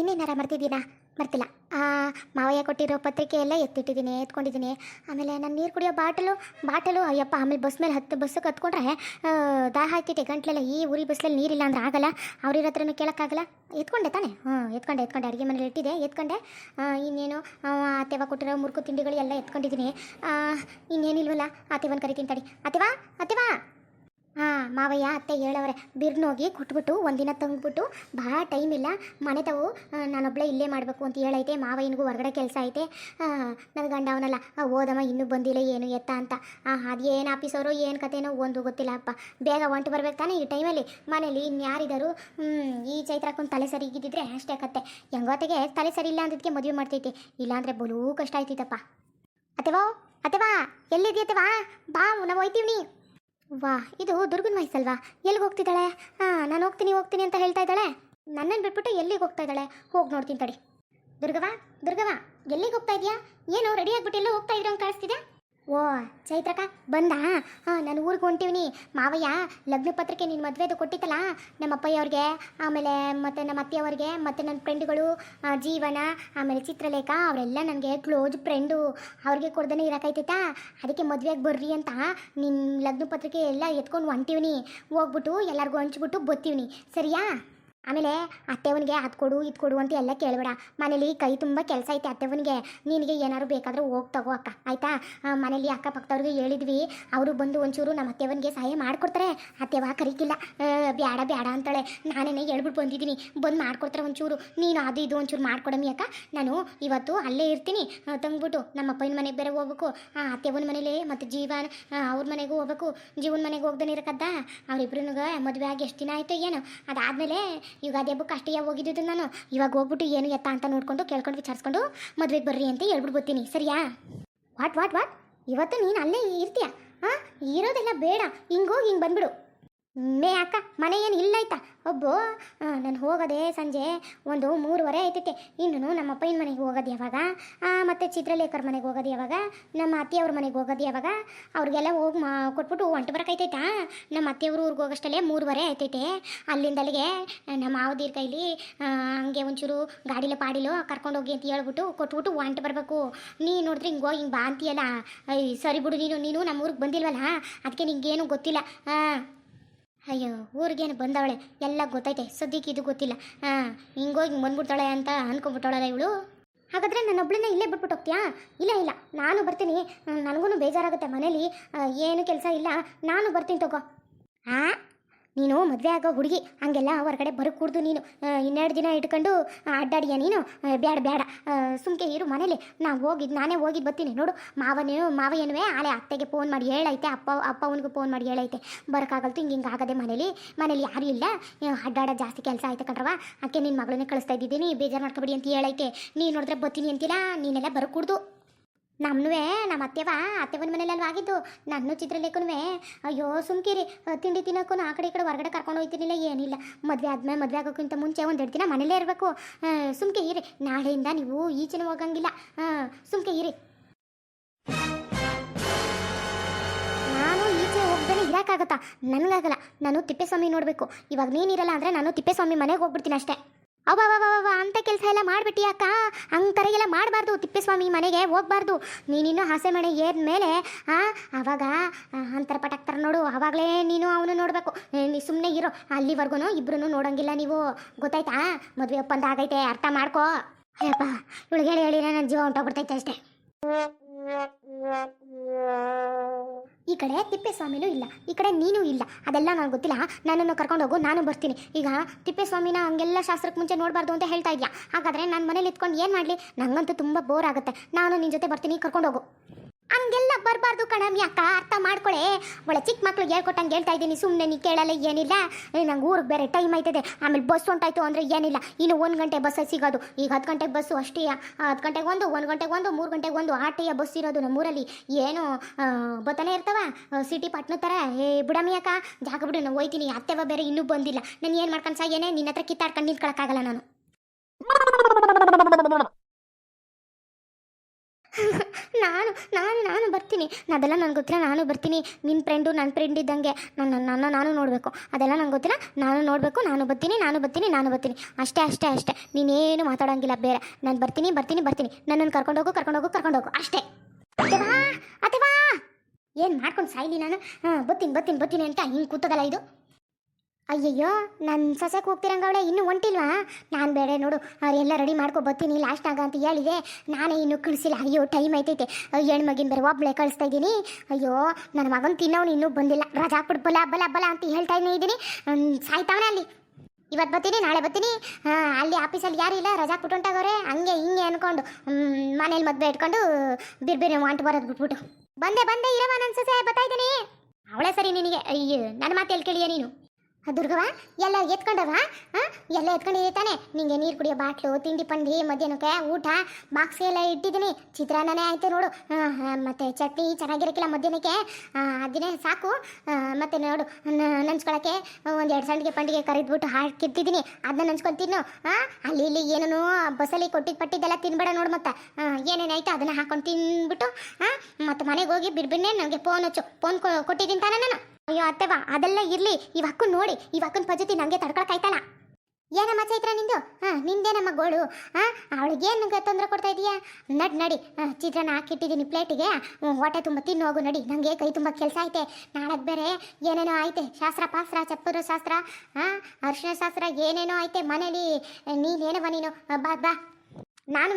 ಇನ್ನೇನಾರ ಮರ್ತಿದ್ದೀನಾ ಮರ್ತಿಲ್ಲ ಮಾವಯ್ಯ ಕೊಟ್ಟಿರೋ ಪತ್ರಿಕೆ ಎಲ್ಲ ಎತ್ತಿಟ್ಟಿದ್ದೀನಿ, ಎತ್ಕೊಂಡಿದ್ದೀನಿ. ಆಮೇಲೆ ನಾನು ನೀರು ಕುಡಿಯೋ ಬಾಟಲು ಬಾಟಲು, ಅಯ್ಯಪ್ಪ, ಆಮೇಲೆ ಬಸ್ ಮೇಲೆ ಹತ್ತು ಬಸ್ಸಿಗೆ ಹತ್ಕೊಂಡ್ರೆ ದಾಹ ಆಯ್ತೈತೆ ಗಂಟ್ಲೆಲ್ಲ, ಈ ಊರಿ ಬಸ್ಸಲ್ಲಿ ನೀರಿಲ್ಲ ಅಂದ್ರೆ ಆಗಲ್ಲ. ಅವ್ರ ಹತ್ರನೂ ಕೇಳೋಕ್ಕಾಗಲ್ಲ. ಎತ್ಕೊಂಡೆ ತಾನೆ? ಹ್ಞೂ, ಎತ್ಕೊಂಡೆ ಎತ್ಕೊಂಡೆ. ಅಡುಗೆ ಮನೇಲಿ ಇಟ್ಟಿದೆ ಎತ್ಕೊಂಡೆ. ಇನ್ನೇನು ಅತ್ತೆವ ಕೊಟ್ಟಿರೋ ಮುರುಕು ತಿಂಡಿಗಳು ಎಲ್ಲ ಎತ್ಕೊಂಡಿದ್ದೀನಿ. ಇನ್ನೇನಿಲ್ವಲ್ಲ? ಅತ್ತೆವನ್ ಕರಿತೀನಿ ತಡಿ. ಅತ್ತೆವಾ ಅತ್ತೆವಾ ಹಾಂ, ಮಾವಯ್ಯ, ಅತ್ತೆ ಹೇಳವ್ರೆ. ಬಿರ್ನೋಗಿ ಕೊಟ್ಬಿಟ್ಟು, ಒಂದಿನ ತಂಗ್ಬಿಟ್ಟು, ಭಾಳ ಟೈಮ್ ಇಲ್ಲ. ಮನೆ ತಾವು ನಾನೊಬ್ಳೆ ಇಲ್ಲೇ ಮಾಡಬೇಕು ಅಂತ ಹೇಳೈತೆ. ಮಾವಯ್ಯನಿಗೂ ಹೊರಗಡೆ ಕೆಲಸ ಐತೆ. ನನ್ನ ಗಂಡ ಅವನಲ್ಲ. ಓದಮ್ಮ, ಇನ್ನೂ ಬಂದಿಲ್ಲ, ಏನು ಎತ್ತ ಅಂತ. ಅದೇನು ಆಫೀಸವರು ಏನು ಕತೆನೋ ಒಂದು ಗೊತ್ತಿಲ್ಲ ಅಪ್ಪ ಬೇಗ ಹೊಂಟು ಬರ್ಬೇಕು ತಾನೇ ಈ ಟೈಮಲ್ಲಿ ಮನೇಲಿ ಇನ್ಯಾರಿದ್ದಾರು ಹ್ಞೂ ಈ ಚೈತ್ರಕ್ಕೊಂದು ತಲೆ ಸರಿ ಇದ್ದಿದ್ರೆ ಅಷ್ಟೇ ಕತೆ. ಹೆಂಗೋತೆಗೆ ತಲೆ ಸರಿ ಇಲ್ಲ ಅಂದಿದ್ದಕ್ಕೆ ಮದುವೆ ಮಾಡ್ತೈತಿ. ಇಲ್ಲಾಂದರೆ ಬಲೂ ಕಷ್ಟ ಆಯ್ತಿತ್ತಪ್ಪ. ಅತೆವಾ ಅತೆವಾ ಎಲ್ಲಿದ್ಯತೆವಾ ಬಾ, ನಾವು ಹೋಯ್ತೀವಿ ವಾ, ಇದು ದುರ್ಗನ ವಯಸ್ಸಲ್ವಾ ಎಲ್ಲಿಗೆ ಹೋಗ್ತಿದ್ದಾಳೆ? ಹಾಂ ನಾನು ಹೋಗ್ತೀನಿ ಹೋಗ್ತೀನಿ ಅಂತ ಹೇಳ್ತಾ ಇದ್ದಾಳೆ? ನನ್ನನ್ನು ಬಿಟ್ಬಿಟ್ಟು ಎಲ್ಲಿಗೆ ಹೋಗ್ತಾ ಇದ್ದಾಳೆ? ಹೋಗಿ ನೋಡ್ತೀನಿ ತಡಿ. ದುರ್ಗವಾ ದುರ್ಗವಾ ಎಲ್ಲಿಗೆ ಹೋಗ್ತಾ ಇದೆಯಾ? ಏನು ರೆಡಿ ಆಗ್ಬಿಟ್ಟು ಎಲ್ಲೋ ಹೋಗ್ತಾ ಇದ್ರೆ ಅಂತ ಕಾಣಿಸ್ತಿದೆ? ಓ ಚೈತ್ರಕ ಬಂದ? ಹಾಂ, ನಾನು ಊರಿಗೆ ಹೊಂಟಿವ್ನಿ. ಮಾವಯ್ಯ, ಲಗ್ನ ಪತ್ರಿಕೆ ನಿನ್ನ ಮದುವೆದು ಕೊಟ್ಟಿತ್ತಲ್ಲ? ನಮ್ಮ ಅಪ್ಪಯ್ಯವ್ರಿಗೆ ಆಮೇಲೆ ಮತ್ತು ನಮ್ಮ ಅತ್ತೆಯವ್ರಿಗೆ ಮತ್ತು ನನ್ನ ಫ್ರೆಂಡ್ಗಳು ಜೀವನ, ಆಮೇಲೆ ಚಿತ್ರಲೇಖ, ಅವರೆಲ್ಲ ನನಗೆ ಕ್ಲೋಸ್ ಫ್ರೆಂಡು ಅವ್ರಿಗೆ ಕೊಡ್ದೇ ಇರೋಕೈತೈತಾ? ಅದಕ್ಕೆ ಮದುವೆಗೆ ಬರ್ರಿ ಅಂತ ನಿನ್ನ ಲಗ್ನ ಪತ್ರಿಕೆ ಎಲ್ಲ ಎತ್ಕೊಂಡು ಹೊಂಟಿವ್ನಿ. ಹೋಗ್ಬಿಟ್ಟು ಎಲ್ಲರಿಗೂ ಹಂಚ್ಬಿಟ್ಟು ಬತ್ತೀವ್ನಿ. ಸರಿಯಾ? ಆಮೇಲೆ ಅತ್ತೆವನಿಗೆ ಅದು ಕೊಡು, ಇದು ಕೊಡು ಅಂತ ಎಲ್ಲ ಕೇಳಬೇಡ. ಮನೇಲಿ ಕೈ ತುಂಬ ಕೆಲಸ ಐತೆ ಅತ್ತೆವನಿಗೆ. ನಿನಗೆ ಏನಾದ್ರು ಬೇಕಾದ್ರೆ ಹೋಗಿ ತಗೋ ಅಕ್ಕ. ಆಯ್ತಾ? ಮನೇಲಿ ಅಕ್ಕಪಕ್ಕದವ್ರಿಗೆ ಹೇಳಿದ್ವಿ. ಅವರು ಬಂದು ಒಂಚೂರು ನಮ್ಮ ಅತ್ತೆವನಿಗೆ ಸಹಾಯ ಮಾಡಿಕೊಡ್ತಾರೆ. ಅತ್ತೆವ ಕರಿಕಿಲ್ಲ. ಬ್ಯಾಡ ಬ್ಯಾಡ ಅಂತಾಳೆ. ನಾನೇನೆ ಹೇಳ್ಬಿಟ್ಟು ಬಂದಿದ್ದೀನಿ. ಬಂದು ಮಾಡ್ಕೊಡ್ತಾರೆ ಒಂಚೂರು. ನೀನು ಅದು ಇದು ಒಂಚೂರು ಮಾಡ್ಕೊಡಮಿ ಅಕ್ಕ. ನಾನು ಇವತ್ತು ಅಲ್ಲೇ ಇರ್ತೀನಿ. ತಂದ್ಬಿಟ್ಟು ನಮ್ಮ ಅಪ್ಪನ ಮನೆಗೆ ಬೇರೆ ಹೋಗ್ಬೇಕು. ಅತ್ತೆವನ ಮನೇಲಿ ಮತ್ತು ಜೀವನ್ ಅವ್ರ ಮನೆಗೂ ಹೋಗ್ಬೇಕು. ಜೀವನ ಮನೆಗೆ ಹೋಗ್ದೇ ಇರಕದ್ದ ಅವ್ರಿಬ್ರು ಮದುವೆ ಆಗಿ ಎಷ್ಟು ದಿನ ಆಯಿತು ಏನು. ಅದಾದಮೇಲೆ ಯುಗಾದಿ ಹಬ್ಬಕ್ಕೆ ಅಷ್ಟೇ ಹೋಗಿದ್ದು ನಾನು. ಇವಾಗ ಹೋಗ್ಬಿಟ್ಟು ಏನು ಎತ್ತ ಅಂತ ನೋಡ್ಕೊಂಡು ಕೇಳ್ಕೊಂಡು ವಿಚಾರಿಸ್ಕೊಂಡು ಮದುವೆಗೆ ಬರ್ರಿ ಅಂತ ಹೇಳ್ಬಿಟ್ಟು ಬರ್ತೀನಿ ಸರಿಯಾ? ವಾಟ್ ವಾಟ್ ವಾಟ್ ಇವತ್ತು ನೀನು ಅಲ್ಲೇ ಇರ್ತೀಯ? ಹಾಂ ಇರೋದೆಲ್ಲ ಬೇಡ. ಹಿಂಗೋಗಿ ಹಿಂಗೆ ಬಂದ್ಬಿಡು. ಮೇ ಅಕ್ಕ, ಮನೆ ಏನು ಇಲ್ಲ ಆಯ್ತಾ? ಒಬ್ಬು ನಾನು ಹೋಗೋದೆ ಸಂಜೆ, ಒಂದು ಮೂರುವರೆ ಆಯ್ತೈತೆ. ಇನ್ನು ನಮ್ಮ ಅಪ್ಪನ ಮನೆಗೆ ಹೋಗೋದು ಯಾವಾಗ? ಮತ್ತು ಚಿತ್ರಲೇಖರ ಮನೆಗೆ ಹೋಗೋದು ಯಾವಾಗ? ನಮ್ಮ ಅತ್ತೆಯವ್ರ ಮನೆಗೆ ಹೋಗೋದು ಯಾವಾಗ? ಅವ್ರಿಗೆಲ್ಲ ಹೋಗಿ ಮಾ, ಕೊಟ್ಬಿಟ್ಟು ಹೊಂಟು ಬರೋಕೈತೈತಾ ನಮ್ಮ ಅತ್ತೆಯವ್ರ ಊರಿಗೆ ಹೋಗೋಷ್ಟಲ್ಲೇ ಮೂರುವರೆ ಆಯ್ತೈತೆ. ಅಲ್ಲಿಂದ ಅಲ್ಲಿಗೆ, ನಮ್ಮ ಮಾವದೀರ್ ಕೈಲಿ ಹಂಗೆ ಒಂಚೂರು ಗಾಡಿಲೋ ಪಾಡಿಲೋ ಕರ್ಕೊಂಡು ಹೋಗಿ ಅಂತ ಹೇಳ್ಬಿಟ್ಟು ಕೊಟ್ಬಿಟ್ಟು ಹೊಂಟು ಬರಬೇಕು. ನೀ ನೋಡಿದ್ರೆ ಹಿಂಗೆ ಹೋಗಿ, ಹಿಂಗೆ ಬಾ ಅಂತೀಯಲ್ಲ? ಸರಿ ಬಿಡು ನೀನು ನೀನು ನಮ್ಮ ಊರಿಗೆ ಬಂದಿಲ್ವಲ್ಲ? ಅದಕ್ಕೆ ನಿಂಗೇನು ಗೊತ್ತಿಲ್ಲ. ಹಾಂ ಅಯ್ಯೋ, ಊರಿಗೇನು ಬಂದವಳೆ? ಎಲ್ಲ ಗೊತ್ತೈತೆ. ಸದ್ಯಕ್ಕೆ ಇದು ಗೊತ್ತಿಲ್ಲ. ಹಾಂ ಹಿಂಗೋಗಿ ಹಿಂಗೆ ಬಂದ್ಬಿಡ್ತಾಳೆ ಅಂತ ಅನ್ಕೊಂಡ್ಬಿಟ್ಟವಳಲ್ಲ ಇವಳು? ಹಾಗಾದರೆ ನನ್ನೊಬ್ಳನ್ನ ಇಲ್ಲೇ ಬಿಟ್ಬಿಟ್ಟು ಹೋಗ್ತೀಯಾ? ಇಲ್ಲ ಇಲ್ಲ. ನಾನು ಬರ್ತೀನಿ. ನನಗೂ ಬೇಜಾರಾಗುತ್ತೆ ಮನೇಲಿ. ಏನು ಕೆಲಸ ಇಲ್ಲ. ನಾನು ಬರ್ತೀನಿ, ತಗೋ. ಆ? ನೀನು ಮದುವೆ ಆಗೋ ಹುಡುಗಿ, ಹಂಗೆಲ್ಲ ಹೊರಗಡೆ ಬರಕೂಡ್ದು ನೀನು ಇನ್ನೆರಡು ದಿನ ಇಟ್ಕೊಂಡು ಅಡ್ಡಾಡಿಯ ನೀನು ಬೇಡ ಬೇಡ ಸುಮ್ಕೆ ಇರು ಮನೇಲಿ. ನಾ ಹೋಗಿದ್ದು ನಾನೇ ಹೋಗಿದ್ದು ಬರ್ತೀನಿ. ನೋಡು ಮಾವನೇನು ಮಾವ ಏನುವೆ ಆಲೆ ಅತ್ತೆಗೆ ಫೋನ್ ಮಾಡಿ ಹೇಳೈತೆ, ಅಪ್ಪ ಅಪ್ಪ ಅವನಿಗೆ ಫೋನ್ ಮಾಡಿ ಹೇಳೈತೆ. ಬರೋಕ್ಕಾಗಲ್ತು ಹಿಂಗೆ ಹಿಂಗೆ ಆಗದೆ ಮನೇಲಿ. ಮನೇಲಿ ಯಾರೂ ಇಲ್ಲ. ಅಡ್ಡಾಡೋ ಜಾಸ್ತಿ ಕೆಲಸ ಆಯ್ತು ಕಣ್ರವ ಅಕ್ಕೆ ನಿನ್ನ ಮಗಳನ್ನೇ ಕಳಿಸ್ತಾ ಇದ್ದಿದ್ದೀನಿ, ಬೇಜಾರು ಮಾಡ್ಕೊಬೇಡಿ ಅಂತ ಹೇಳೈತೆ. ನೀನು ನೋಡಿದ್ರೆ ಬರ್ತೀನಿ ಅಂತಿಲ್ಲ ನೀನೆಲ್ಲ ಬರಕೂಡ್ದು ನಮ್ಮನೂ ನಮ್ಮ ಅತ್ತೆವ, ಅತ್ತೆವನ ಮನೇಲಿ ಆಗಿದ್ದು? ನನ್ನ ಚಿತ್ರಲೇಖನೂ ಅಯ್ಯೋ, ಸುಮ್ಕಿರಿ. ತಿಂಡಿ ತಿನ್ನೋಕ್ಕೂ ಆ ಕಡೆ ಈ ಕಡೆ ಹೊರಗಡೆ ಕರ್ಕೊಂಡು ಹೋಗ್ತಿರ್ಲಿಲ್ಲ ಏನಿಲ್ಲ. ಮದುವೆ ಆದ್ಮೇಲೆ ಮದುವೆ ಆಗೋಕ್ಕಿಂತ ಮುಂಚೆ ಒಂದೆರಡು ದಿನ ಮನೇಲೇ ಇರಬೇಕು. ಸುಮ್ಕೆ ಇರಿ. ನಾಳೆಯಿಂದ ನೀವು ಈಚೆನೂ ಹೋಗಂಗಿಲ್ಲ. ಸುಮ್ಕೆ ಇರಿ. ನಾನು ಈಚೆ ನನಗಾಗಲ್ಲ. ನಾನು ತಿಪ್ಪೇಸ್ವಾಮಿ ನೋಡಬೇಕು. ಇವಾಗ ನೀನಿರಲ್ಲ ಅಂದರೆ ನಾನು ತಿಪ್ಪೇಸ್ವಾಮಿ ಮನೆಗೆ ಹೋಗ್ಬಿಡ್ತೀನಿ ಅಷ್ಟೇ. ಅವ ಅಂತ ಕೆಲಸ ಎಲ್ಲ ಮಾಡಿಬಿಟ್ಟಿ ಅಕ್ಕ. ಹಂಗೆ ಕರೆಗೆಲ್ಲ ಮಾಡಬಾರ್ದು, ತಿಪ್ಪೇಸ್ವಾಮಿ ಮನೆಗೆ ಹೋಗ್ಬಾರ್ದು. ನೀನಿನ್ನೂ ಹಸೆ ಮನೆ ಏದ್ಮೇಲೆ ಆ, ಅವಾಗ ಅಂತರ ಪಟಾಕ್ತಾರ ನೋಡು, ಅವಾಗಲೇ ನೀನು ಅವನು ನೋಡಬೇಕು. ಸುಮ್ಮನೆ ಇರೋ ಅಲ್ಲಿವರೆಗೂ ಇಬ್ರು ನೋಡಂಗಿಲ್ಲ ನೀವು. ಗೊತ್ತಾಯ್ತಾ? ಮದುವೆ ಒಪ್ಪಂದ ಆಗೈತೆ, ಅರ್ಥ ಮಾಡ್ಕೋ. ಅಯ್ಯಪ್ಪ ಇವಳಿಗೆ ಹೇಳಿ ಹೇಳಿ ನನ್ನ ಜೀವ ಹೊಂಟೋಗ್ಬಿಡ್ತೈತೆ ಅಷ್ಟೇ. ಈ ಕಡೆ ತಿಪ್ಪೇಸ್ವಾಮಿನೂ ಇಲ್ಲ, ಈ ಕಡೆ ನೀನು ಇಲ್ಲ. ಅದೆಲ್ಲ ನನಗೆ ಗೊತ್ತಿಲ್ಲ. ನನ್ನನ್ನು ಕರ್ಕೊಂಡು ಹೋಗು, ನಾನು ಬರ್ತೀನಿ. ಈಗ ತಿಪ್ಪೇಸ್ವಾಮಿನ ಹಂಗೆಲ್ಲ ಶಾಸ್ತ್ರಕ್ಕೆ ಮುಂಚೆ ನೋಡಬಾರ್ದು ಅಂತ ಹೇಳ್ತಾ ಇದೆಯಾ? ಹಾಗಾದ್ರೆ ನಾನು ಮನೇಲಿ ಇತ್ಕೊಂಡು ಏನು ಮಾಡಲಿ? ನನಗಂತೂ ತುಂಬ ಬೋರ್ ಆಗುತ್ತೆ. ನಾನು ನಿನ್ನ ಜೊತೆ ಬರ್ತೀನಿ, ಕರ್ಕೊಂಡು ಹೋಗು. ಹಂಗೆಲ್ಲ ಬರಬಾರ್ದು ಕಣಮ್ಮ ಅಕ್ಕ, ಅರ್ಥ ಮಾಡ್ಕೊಳೆ. ಒಳ್ಳೆ ಚಿಕ್ಕ ಮಕ್ಳಿಗೆ ಹೇಳ್ಕೊಟ್ಟಂಗೆ ಹೇಳ್ತಾ ಇದ್ದೀನಿ ಸುಮ್ಮನೆ ನೀ ಕೇಳಲ್ಲ, ಏನಿಲ್ಲ. ನಂಗೆ ಊರಿಗೆ ಬೇರೆ ಟೈಮ್ ಆಯ್ತದೆ. ಆಮೇಲೆ ಬಸ್ ಹೊಂಟಾಯ್ತು ಅಂದರೆ ಏನಿಲ್ಲ. ಇನ್ನು ಒಂದು ಗಂಟೆ ಬಸ್ ಸಿಗೋದು. ಈಗ ಹತ್ತು ಗಂಟೆಗೆ ಬಸ್ಸು ಅಷ್ಟೇ. ಹತ್ತು ಗಂಟೆಗೆ ಒಂದು ಒಂದು ಗಂಟೆಗೆ ಒಂದು, ಮೂರು ಗಂಟೆಗೆ ಒಂದು ಆಟೆಯ ಬಸ್ ಇರೋದು ನಮ್ಮೂರಲ್ಲಿ. ಏನು ಬತ್ತಾನೆ ಇರ್ತಾವ ಸಿಟಿ ಪಟ್ನ ಥರ ಏ ಬಿಡಮಿ ಅಕ್ಕ, ಜಾಗ ಬಿಡು, ನಾನು ಹೋಯ್ತೀನಿ. ಅತ್ತೆವ ಬೇರೆ ಇನ್ನೂ ಬಂದಿಲ್ಲ. ನಾನು ಏನು ಮಾಡ್ಕೊಂಡು ಸಾ ಏನೇ ನಿನ್ನ ಹತ್ರ ಕಿತ್ತಾಡ್ಕೊಂಡು ನಿಂತ್ಕೊಳಕ್ಕಾಗಲ್ಲ ನಾನು. ನಾನು ನಾನು ನಾನು ಬರ್ತೀನಿ. ಅದೆಲ್ಲ ನನಗೆ ಗೊತ್ತಿಲ್ಲ, ನಾನು ಬರ್ತೀನಿ. ನಿನ್ನ ಫ್ರೆಂಡು ನನ್ನ ಫ್ರೆಂಡ್ ಇದ್ದಂಗೆ. ನನ್ನ ನನ್ನ ನಾನು ನೋಡಬೇಕು. ಅದೆಲ್ಲ ನಂಗೆ ಗೊತ್ತಿಲ್ಲ. ನಾನು ನೋಡಬೇಕು, ನಾನು ಬರ್ತೀನಿ ನಾನು ಬರ್ತೀನಿ ನಾನು ಬರ್ತೀನಿ. ಅಷ್ಟೇ ಅಷ್ಟೇ ಅಷ್ಟೇ. ನೀನೇನು ಮಾತಾಡೋಂಗಿಲ್ಲ ಬೇರೆ. ನಾನು ಬರ್ತೀನಿ ಬರ್ತೀನಿ ಬರ್ತೀನಿ. ನನ್ನನ್ನು ಕರ್ಕೊಂಡೋಗು ಕರ್ಕೊಂಡೋಗು ಕರ್ಕೊಂಡೋಗು ಅಷ್ಟೇ. ಅಥವಾ ಅತ್ತೆವಾ ಏನು ಮಾಡ್ಕೊಂಡು ಸಾಯ್ಲಿ ನಾನು? ಹಾಂ, ಬರ್ತೀನಿ ಬರ್ತೀನಿ ಬರ್ತೀನಿ ಅಂತ ಹಿಂಗೆ ಕೂತದಲ್ಲ ಇದು? ಅಯ್ಯಯ್ಯೋ ನನ್ನ ಸಸ್ಯಕ್ಕೆ ಹೋಗ್ತಿರಂಗವಳೆ ಇನ್ನೂ ಹೊಂಟಿಲ್ವಾ ನಾನು ಬೇಡ ನೋಡು, ಅವ್ರೆಲ್ಲ ರೆಡಿ ಮಾಡ್ಕೊ ಬರ್ತೀನಿ ಆಗ ಅಂತ ಹೇಳಿದೆ. ನಾನೇ ಇನ್ನೂ ಕಳಿಸಿಲ್ಲ. ಅಯ್ಯೋ ಟೈಮ್ ಐತೈತೆ ಹೆಣ್ಣು ಮಗಿನ ಬೇರೆ ಒಬ್ಬಳೆ ಕಳಿಸ್ತಾ ಇದ್ದೀನಿ. ಅಯ್ಯೋ ನನ್ನ ಮಗನ ತಿನ್ನವನು ಇನ್ನೂ ಬಂದಿಲ್ಲ. ರಜಾ ಹಾಕ್ಬಿಟ್ಟು ಬಲ ಬಲ ಬಲ ಅಂತ ಹೇಳ್ತಾ ಇದ್ದೀನಿ. ಸಾಯ್ತಾವನೆ ಅಲ್ಲಿ. ಇವತ್ತು ಬರ್ತೀನಿ, ನಾಳೆ ಬರ್ತೀನಿ. ಅಲ್ಲಿ ಆಫೀಸಲ್ಲಿ ಯಾರು ಇಲ್ಲ? ರಜಾ ಕೊಟ್ಟು ಹೊಂಟಾಗವ್ರೆ? ಹಂಗೆ ಹಿಂಗೆ ಅಂದ್ಕೊಂಡು ಮನೇಲಿ ಮದುವೆ ಇಟ್ಕೊಂಡು ಬಿರ್ ಬೇರೆ ವಾಂಟ್ ಬರೋದು ಬಿಟ್ಬಿಟ್ಟು. ಬಂದೆ ಬಂದೆ ಇರವ ನನ್ನ ಸೊಸೆ, ಬರ್ತಾ ಇದ್ದೀನಿ. ಅವಳೇ ಸರಿ ನಿನಗೆ? ಅಯ್ಯೋ ನನ್ನ ಮಾತು ಎಲ್ಲಿ ಕೇಳಿಯ ನೀನು? ಆ, ದುರ್ಗವ್ವ ಎಲ್ಲ ಎತ್ಕೊಂಡವ ಎಲ್ಲ ಎತ್ಕೊಂಡಿದೆ ತಾನೆ ನಿಂಗೆ ನೀರು ಕುಡಿಯೋ ಬಾಟ್ಲು ತಿಂಡಿ ಪಂಡಿ ಮಧ್ಯಾಹ್ನಕ್ಕೆ ಊಟ ಬಾಕ್ಸ್ ಎಲ್ಲ ಇಟ್ಟಿದ್ದೀನಿ. ಚಿತ್ರಾನ್ನನೇ ಆಯಿತು ನೋಡು. ಮತ್ತು ಚಟ್ನಿ ಚೆನ್ನಾಗಿರಕ್ಕಿಲ್ಲ ಮಧ್ಯಾಹ್ನಕ್ಕೆ. ಅದನ್ನೇ ಸಾಕು. ಮತ್ತು ನೋಡು ನ- ನಂಚ್ಕೊಳಕ್ಕೆ ಒಂದು ಎರಡು ಸಂಡಿಗೆ ಪಂಡಿಗೆ ಕರಿದ್ಬಿಟ್ಟು ಹಾಕಿರ್ತಿದ್ದೀನಿ ಅದನ್ನ ನಂಚ್ಕೊಂಡು ತಿನ್ನು. ಅಲ್ಲಿ ಇಲ್ಲಿ ಏನೇನೋ ಬಸ್ಸಲ್ಲಿ ಕೊಟ್ಟಿದ್ದು ಪಟ್ಟಿದ್ದೆಲ್ಲ ತಿನ್ಬೇಡ ನೋಡು ಮತ್ತೆ. ಏನೇನು ಐತೆ ಅದನ್ನ ಹಾಕೊಂಡು ತಿಂದ್ಬಿಟ್ಟು ಹಾಂ ಮತ್ತೆ ಮನೆಗೆ ಹೋಗಿ ಬಿಡ್ಬಿಡ್ನೆ ನನಗೆ ಫೋನ್ ಹಚ್ಚು. ಫೋನ್ ಕೊಟ್ಟಿದ್ದೀನಿ ತಾನೆ ನಾನು. ಅಯ್ಯೋ ಅತ್ತೆವಾ ಅದೆಲ್ಲ ಇರ್ಲಿ. ಹಕ್ಕು ನೋಡಿ ಇವ್ ಅಕ್ಕನ ಪದ್ಧತಿ ನಂಗೆ ತಡ್ಕೊಳಕಾಯ್ತಲ್ಲ ಏನಮ್ಮ ಚೈತ್ರ ನಿಂದು? ಹಾಂ ನಿಂದೇನಮ್ಮ ಗೋಳು? ಹಾಂ ಅವಳಿಗೆ ಏನು ತೊಂದರೆ ಕೊಡ್ತಾ ಇದೀಯಾ? ನಡ್ ನಡಿ. ಆ, ಚಿತ್ರಾನ್ನ ಹಾಕಿಟ್ಟಿದ್ದೀನಿ ಪ್ಲೇಟಿಗೆ. ಹೊಟ್ಟೆ ತುಂಬ ತಿನ್ನು ಹೋಗು ನಡಿ. ನನಗೆ ಕೈ ತುಂಬ ಕೆಲಸ ಐತೆ. ನಾಳೆ ಬೇರೆ ಏನೇನೋ ಐತೆ. ಶಾಸ್ತ್ರ ಪಾಸ್ತ್ರ ಚಪ್ಪರ ಶಾಸ್ತ್ರ ಹಾಂ ಅರ್ಶಿನ ಶಾಸ್ತ್ರ ಏನೇನೋ ಐತೆ ಮನೇಲಿ. ನೀನೇನವ ನೀನು? ಬಾ ಬಾ. ನಾನು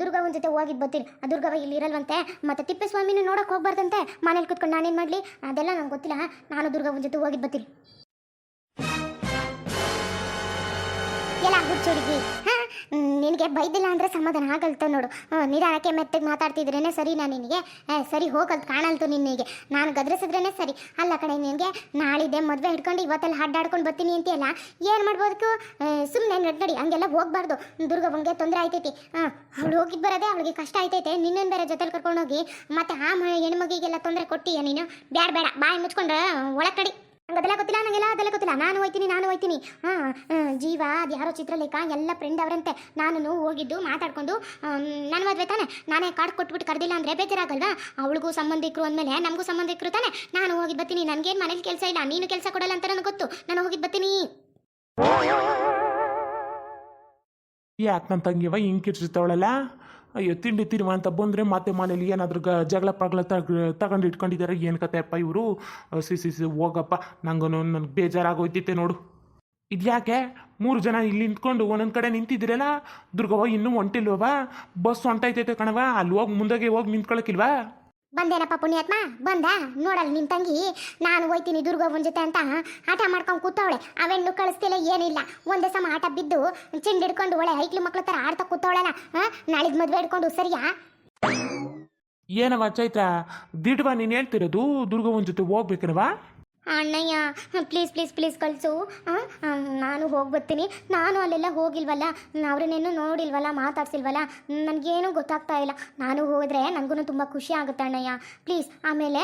ದುರ್ಗವನ ಜೊತೆ ಹೋಗಿದ್ದು ಆ ದುರ್ಗವ ಇಲ್ಲಿ ಇರಲ್ವಂತೆ. ಮತ್ತೆ ತಿಪ್ಪೇಸ್ವಾಮಿನೂ ನೋಡೋಕೆ ಹೋಗ್ಬಾರ್ದಂತೆ. ಮನೇಲಿ ಕುತ್ಕೊಂಡು ನಾನೇನು ಮಾಡಲಿ? ಅದೆಲ್ಲ ನಂಗೆ ಗೊತ್ತಿಲ್ಲ. ನಾನು ದುರ್ಗವನ ಜೊತೆ ಹೋಗಿದ್ದು ಬರ್ತೀನಿ. ಎಲ್ಲ ಹುಚ್ಚುಡುಗಿ ನಿನಗೆ ಬೈದಿಲ್ಲ ಅಂದರೆ ಸಮಾಧಾನ ಆಗಲ್ತು ನೋಡು. ನಿಧಾನಕ್ಕೆ ಮೆತ್ತಗೆ ಮಾತಾಡ್ತಿದ್ರೇ ಸರಿ ನಾನು ನಿನಗೆ. ಸರಿ ಹೋಗಲ್ತು ಕಾಣಲ್ತು ನಿನಗೆ ನಾನು ಗದ್ರಿಸಿದ್ರೇ ಸರಿ. ಅಲ್ಲ ಕಡೆ ನಿನಗೆ ನಾಳಿದ್ದೆ ಮದುವೆ ಹಿಡ್ಕೊಂಡು ಇವತ್ತೆಲ್ಲ ಅಡ್ಡಾಡ್ಕೊಂಡು ಬರ್ತೀನಿ ಅಂತೀಯಲ್ಲ? ಏನು ಮಾಡ್ಬೋದಕ್ಕೆ? ಸುಮ್ಮನೆ ನಡ್, ನಡಿ, ಹಂಗೆಲ್ಲ ಹೋಗ್ಬಾರ್ದು. ದುರ್ಗವಂಗೆ ತೊಂದರೆ ಆಯ್ತೈತಿ. ಹಾಂ ಅವಳು ಹೋಗಿದ್ದು ಬರೋದೇ ಅವಳಿಗೆ ಕಷ್ಟ ಆಯ್ತೈತೆ. ನಿನ್ನನ್ನು ಬೇರೆ ಜೊತೆಲಿ ಕರ್ಕೊಂಡೋಗಿ ಮತ್ತೆ ಆ ಹೆಣ್ಮಗಿಗೆಲ್ಲ ತೊಂದರೆ ಕೊಟ್ಟಿಯ ನೀನು? ಬ್ಯಾಡ ಬೇಡ ಬಾಯಿ ಮುಚ್ಕೊಂಡ್ರೆ ಒಳಕಡಿ ಅದೆಲ್ಲ ಗೊತ್ತಿಲ್ಲ ನನಗೆಲ್ಲ ಅದೆಲ್ಲ ಗೊತ್ತಿಲ್ಲ. ನಾನು ಹೋಯ್ತೀನಿ ನಾನು ಹೋಯ್ತೀನಿ. ಹಾಂ ಜೀವ ಅದು ಯಾರೋ ಚಿತ್ರಲೇಖ, ಎಲ್ಲ ಫ್ರೆಂಡ್ ಅವರಂತೆ. ನಾನು ಹೋಗಿದ್ದು, ಮಾತಾಡ್ಕೊಂಡು ನನ್ನ ಮದುವೆ ತಾನೆ. ನಾನೇ ಕಾರ್ಡ್ ಕೊಟ್ಬಿಟ್ಟು ಕರೆದಿಲ್ಲ ಅಂದರೆ ಬೇಜಾರಾಗಲ್ವಾ? ಅವಳಿಗೂ ಸಂಬಂಧಿಕರು ಅಂದಮೇಲೆ ನಮಗೂ ಸಂಬಂಧಿಕರು ತಾನೇ. ನಾನು ಹೋಗಿದ್ದು ಬರ್ತೀನಿ, ನನಗೇನು ಮನೇಲಿ ಕೆಲಸ ಇಲ್ಲ, ನೀನು ಕೆಲಸ ಕೊಡಲ್ಲ ಅಂತ ನನಗೆ ಗೊತ್ತು. ನಾನು ಹೋಗಿದ್ದು ಬರ್ತೀನಿ. ಯಾಕೆ ನನ್ನ ತಂಗಿವ ಹಿಂಗೆ ಕಿರ್ಚಿರ್ತಾವಳಲ್ಲ ಅಯ್ಯೋ, ತಿಂಡಿ ತಿರುವ ಅಂತ ಬಂದರೆ ಮತ್ತೆ ಮನೇಲಿ ಏನಾದರೂ ಗ ಜಗಳ ಪಗಳ ತಗ ತಗೊಂಡು ಇಟ್ಕೊಂಡಿದ್ದಾರೆ. ಏನು ಕತೆ ಅಪ್ಪ ಇವರು? ಸಿ ಸಿ ಸಿ, ಹೋಗಪ್ಪ. ನಂಗೂ ನನಗೆ ಬೇಜಾರಾಗೋಯ್ತಿತ್ತೆ ನೋಡು. ಇದ್ಯಾಕೆ ಮೂರು ಜನ ಇಲ್ಲಿ ನಿಂತ್ಕೊಂಡು ಒಂದೊಂದು ಕಡೆ ನಿಂತಿದ್ದೀರಲ್ಲ? ದುರ್ಗವ್ವ, ಇನ್ನೂ ಹೊಂಟಿಲ್ವವ ಬಸ್ ಹೊಂಟೈತೈತೆ ಕಣವ ಅಲ್ಲಿ ಹೋಗಿ, ಮುಂದಾಗೆ ಹೋಗಿ ನಿಂತ್ಕೊಳಕ್ಕಿಲ್ವಾ ಬಂದೇನಪ್ಪ ಪುಣ್ಯಾತ್ಮ? ಬಂದ? ನೋಡಲ್ಲ ನಿನ್ ತಂಗಿ. ನಾನು ಹೋಯ್ತೀನಿ ದುರ್ಗವ್ವನ ಜೊತೆ ಅಂತ. ಆಟ ಮಾಡ್ಕೊಂಡು ಕೂತವಳೆ. ಅವೆಣ್ಣು ಕಳಿಸ್ತಿಲ್ಲ, ಏನಿಲ್ಲ. ಒಂದೇ ಸಮ ಆಟ ಬಿದ್ದು ಚಿಂಡ್ ಹಿಡ್ಕೊಂಡು ಒಳ್ಳೆ ಐಕ್ಲಿ ಮಕ್ಳ ಥರ ಆಡ್ತಾ ಕೂತವಳಲ್ಲ ನಾಳಿದ್ ಮದ್ವೆ ಹಿಡ್ಕೊಂಡು ಸರಿಯಾ? ಏನವ ಚೈತ್ರ? ದಿಡ್ವಾ, ನೀನು ಹೇಳ್ತಿರೋದು ದುರ್ಗವ್ವನ ಜೊತೆ ಹೋಗ್ಬೇಕನವಾ ಅಣ್ಣಯ್ಯ ಪ್ಲೀಸ್ ಪ್ಲೀಸ್ ಪ್ಲೀಸ್ ಕಳಿಸು. ನಾನು ಹೋಗಿ ಬರ್ತೀನಿ. ನಾನು ಅಲ್ಲೆಲ್ಲ ಹೋಗಿಲ್ವಲ್ಲ? ಅವ್ರನ್ನೇನು ನೋಡಿಲ್ವಲ್ಲ, ಮಾತಾಡ್ಸಿಲ್ವಲ್ಲ? ನನಗೇನು ಗೊತ್ತಾಗ್ತಾ ಇಲ್ಲ. ನಾನು ಹೋದರೆ ನನಗೂ ತುಂಬ ಖುಷಿ ಆಗುತ್ತೆ ಅಣ್ಣಯ್ಯ. ಪ್ಲೀಸ್ ಆಮೇಲೆ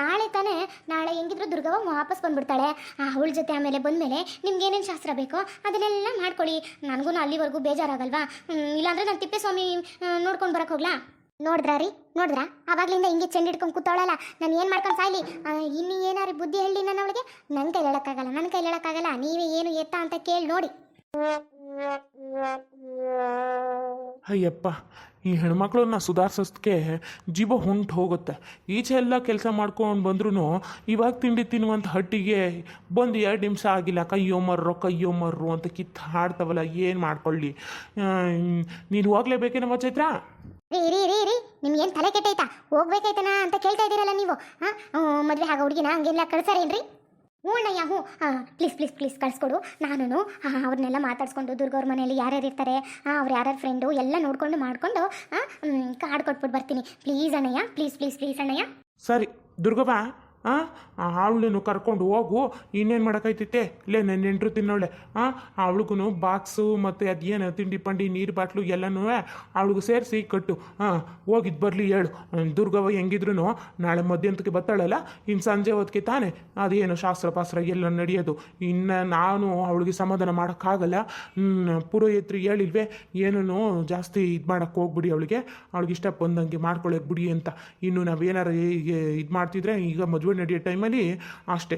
ನಾಳೆ ತಾನೇ, ನಾಳೆ ಹೆಂಗಿದ್ರು ದುರ್ಗವ್ವ ವಾಪಸ್ ಬಂದುಬಿಡ್ತಾಳೆ. ಅವಳ ಜೊತೆ ಆಮೇಲೆ ಬಂದಮೇಲೆ ನಿಮ್ಗೆ ಏನೇನು ಶಾಸ್ತ್ರ ಬೇಕೋ, ಅದನ್ನೆಲ್ಲ ಮಾಡ್ಕೊಳ್ಳಿ. ನನಗೂ ಅಲ್ಲಿವರೆಗೂ ಬೇಜಾರಾಗಲ್ವಾ? ಇಲ್ಲಾಂದ್ರೆ ನಾನು ತಿಪ್ಪೇಸ್ವಾಮಿ ನೋಡ್ಕೊಂಡು ಬರೋಕ್ಕೆ ಹೋಗ್ಲಾ? ನೋಡಿದ್ರಾ ರೀ? ನೋಡಿದ್ರಾ? ಅವಾಗ್ಲಿಂದ ಹಿಂಗೆ ಚೆಂಡು ಹಿಡ್ಕೊಂಡು ಕೂತಾಳಲ್ಲ ನಾನು ಏನು ಮಾಡ್ಕೊಂಡು ಸಾಯ್ಲಿ? ಇನ್ನು ಏನಾರು ಬುದ್ಧಿ ಹೇಳಿ ನಾನು ಅವಳಿಗೆ? ನನ್ನ ಕೈ ಹೇಳೋಕ್ಕಾಗಲ್ಲ ನನ್ನ ಕೈ ಹೇಳೋಕ್ಕಾಗಲ್ಲ. ನೀವೇ ಏನು ಎತ್ತ ಅಂತ ಕೇಳಿ ನೋಡಿ. ಅಯ್ಯಪ್ಪ, ಈ ಹೆಣ್ಮಕ್ಳನ್ನ ಸುಧಾರಿಸೋದಕ್ಕೆ ಜೀವ ಹೊಂಟು ಹೋಗುತ್ತೆ. ಈಚೆ ಎಲ್ಲ ಕೆಲಸ ಮಾಡ್ಕೊಂಡು ಬಂದ್ರೂ ಇವಾಗ ತಿಂಡಿ ತಿನ್ನುವಂಥ ಹಟ್ಟಿಗೆ ಬಂದು ಎರಡು ನಿಮಿಷ ಆಗಿಲ್ಲ. ಕೈಯೋ ಮರ್ರೋ, ಕೈಯೋ ಮರ್ರು ಅಂತ ಕಿತ್ತು ಹಾಡ್ತಾವಲ್ಲ ಏನು ಮಾಡ್ಕೊಳ್ಳಿ? ನೀನು ಹೋಗ್ಲೇಬೇಕೇನವ ಚೈತ್ರ? ರೀ ರೀ ರೀ ರೀ, ನಿಮ್ಗೇನು ತಲೆ ಕೆಟ್ಟೈತಾ? ಹೋಗ್ಬೇಕಾಯ್ತನ ಅಂತ ಕೇಳ್ತಾ ಇದ್ದೀರಲ್ಲ ನೀವು? ಹಾಂ? ಮದುವೆ ಆಗ ಹುಡುಗಿನ ಹಂಗೆಲ್ಲ ಕಳ್ಸಾರೇನ್ರಿ? ಹ್ಞೂ ಅಣ್ಣಯ್ಯ, ಹ್ಞೂ. ಪ್ಲೀಸ್ ಪ್ಲೀಸ್ ಪ್ಲೀಸ್ ಕಳಿಸ್ಕೊಡು. ನಾನು ಅವ್ರನ್ನೆಲ್ಲ ಮಾತಾಡ್ಸ್ಕೊಂಡು ದುರ್ಗವ್ರ ಮನೆಯಲ್ಲಿ ಯಾರ್ಯಾರು ಇರ್ತಾರೆ ಅವ್ರು ಯಾರ್ಯಾರ ಫ್ರೆಂಡು ಎಲ್ಲ ನೋಡ್ಕೊಂಡು ಮಾಡಿಕೊಂಡು ಕಾರ್ಡ್ ಕೊಟ್ಬಿಟ್ಟು ಬರ್ತೀನಿ. ಪ್ಲೀಸ್ ಅಣ್ಣಯ್ಯ ಪ್ಲೀಸ್ ಪ್ಲೀಸ್ ಪ್ಲೀಸ್ ಅಣ್ಣಯ್ಯ. ಸರಿ, ದುರ್ಗವ್ವ ಹಾಂ ಅವಳನ್ನು ಕರ್ಕೊಂಡು ಹೋಗು, ಇನ್ನೇನು ಮಾಡೋಕ್ಕೈತೈತೆ ಇಲ್ಲೇ ನನ್ನ ನೆಂಟರು ತಿನ್ನೋಳೆ. ಹಾಂ ಅವಳಿಗೂ ಬಾಕ್ಸು ಮತ್ತು ಅದೇನು ತಿಂಡಿ ಪಂಡಿ, ನೀರು ಬಾಟ್ಲು ಎಲ್ಲನೂ ಅವಳಿಗೂ ಸೇರಿಸಿ ಕಟ್ಟು. ಹಾಂ ಹೋಗಿದ್ದು ಬರಲಿ ಹೇಳು. ದುರ್ಗವ್ವ ಹೆಂಗಿದ್ರು ನಾಳೆ ಮಧ್ಯಾಹ್ನಕ್ಕೆ ಬತ್ತಾಳಲ್ಲ ಇನ್ನು ಸಂಜೆ ಹೊತ್ತಿಗೆ ತಾನೇ. ಅದೇನು ಶಾಸ್ತ್ರ ಪಾಸ್ತ್ರ ಎಲ್ಲ ನಡೆಯೋದು. ಇನ್ನು ನಾನು ಅವಳಿಗೆ ಸಮಾಧಾನ ಮಾಡೋಕ್ಕಾಗಲ್ಲ. ಪುರೋಹಿತ್ರಿ ಹೇಳಿಲ್ವೇ ಏನೂ ಜಾಸ್ತಿ ಇದು ಮಾಡೋಕ್ಕೆ ಹೋಗ್ಬಿಡಿ ಅವಳಿಗೆ. ಅವಳಿಗೆ ಇಷ್ಟ ಬಂದಂಗೆ ಮಾಡ್ಕೊಳ್ಳೋಕೆ ಬಿಡಿ ಅಂತ. ಇನ್ನು ನಾವೇನಾರು ಇದು ಮಾಡ್ತಿದ್ರೆ ಈಗ ಮದುವೆ ನಡೆಯೋ ಟೈಮಲ್ಲಿ ಅಷ್ಟೇ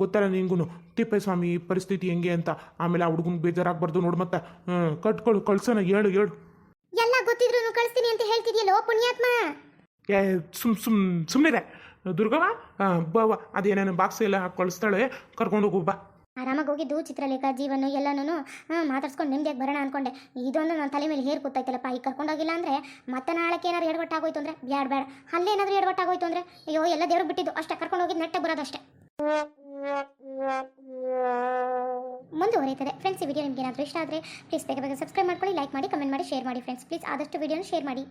ಗೊತ್ತಲ್ಲ ನಿಂಗೂ ತಿಪ್ಪೇಸ್ವಾಮಿ ಪರಿಸ್ಥಿತಿ ಹೆಂಗೆ ಅಂತ. ಆಮೇಲೆ ಆ ಹುಡುಗನ ಬೇಜಾರಾಗಬಾರ್ದು ನೋಡು ಮತ್ತೆ. ಕಟ್ಕೊಳ್ಳು ಕಳ್ಸೋಣ ಹೇಳು ಹೇಳು. ಎಲ್ಲ ಗೊತ್ತಿದ್ರು ಕಳಿಸ್ತೀನಿ ಅಂತ ಹೇಳ್ತಿದ್ಯಲ್ಲೋ ಪುಣ್ಯಾತ್ಮ? ಏ ಸುಮ್ ಸುಮ್ ಸುಮ್ಮನೆ ದುರ್ಗವ್ವ ಬವ್ವ ಬವ ಅದೇನೇನು ಬಾಕ್ಸ್ ಎಲ್ಲ ಕಳಿಸ್ತಾಳೆ ಕರ್ಕೊಂಡು ಹೋಗು ಬಾ. ಆರಾಮಾಗಿ ಹೋಗಿದ್ದು, ಚಿತ್ರಲೇಖ, ಜೀವನ ಎಲ್ಲನೂ ಮಾತಾಡ್ಸ್ಕೊಂಡು ನೆಮ್ಮದಿಯಾಗಿ ಬರೋಣ ಅನ್ಕೊಂಡೆ. ಇದೊಂದು ನನ್ನ ತಲೆ ಮೇಲೆ ಹೇರ್ ಕೂತೈತಲ್ಲಪ್ಪ, ಈಗ ಕರ್ಕೊಂಡೋಗಿಲ್ಲ ಅಂದರೆ ಮತ್ತೆ ನಾಳಕ್ಕೆ ಏನಾರು ಎಡವಟ್ಟಾಗೋಯ್ತು ಅಂದರೆ ಬ್ಯಾಡ ಬೇಡ ಅಲ್ಲೇನಾದ್ರೂ ಎಡವಟ್ಟಾಗೋಯ್ತು ಅಂದರೆ, ಅಯ್ಯೋ, ಎಲ್ಲ ದೇವ್ರಿಗೆ ಬಿಟ್ಟಿದ್ದು. ಅಷ್ಟೇ, ಕರ್ಕೊಂಡು ಹೋಗಿದ್ದು ನೆಟ್ಟ ಬರೋದಷ್ಟೇ ಮುಂದುವರಿಯುತ್ತದೆ ಫ್ರೆಂಡ್ಸ್ ಈ ವಿಡಿಯೋ ನಿಮಗೆ ಏನಾದರೂ ಇಷ್ಟ ಆದರೆ ಪ್ಲೀಸ್ ಬೇಗ ಬೇಗ ಸಬ್ಸ್ಕ್ರೈಬ್ ಮಾಡ್ಕೊಳ್ಳಿ ಲೈಕ್ ಮಾಡಿ ಕಮೆಂಟ್ ಮಾಡಿ ಶೇರ್ ಮಾಡಿ ಫ್ರೆಂಡ್ಸ್ ಪ್ಲೀಸ್ ಆದಷ್ಟು ವಿಡಿಯೋನ ಶೇರ್ ಮಾಡಿ.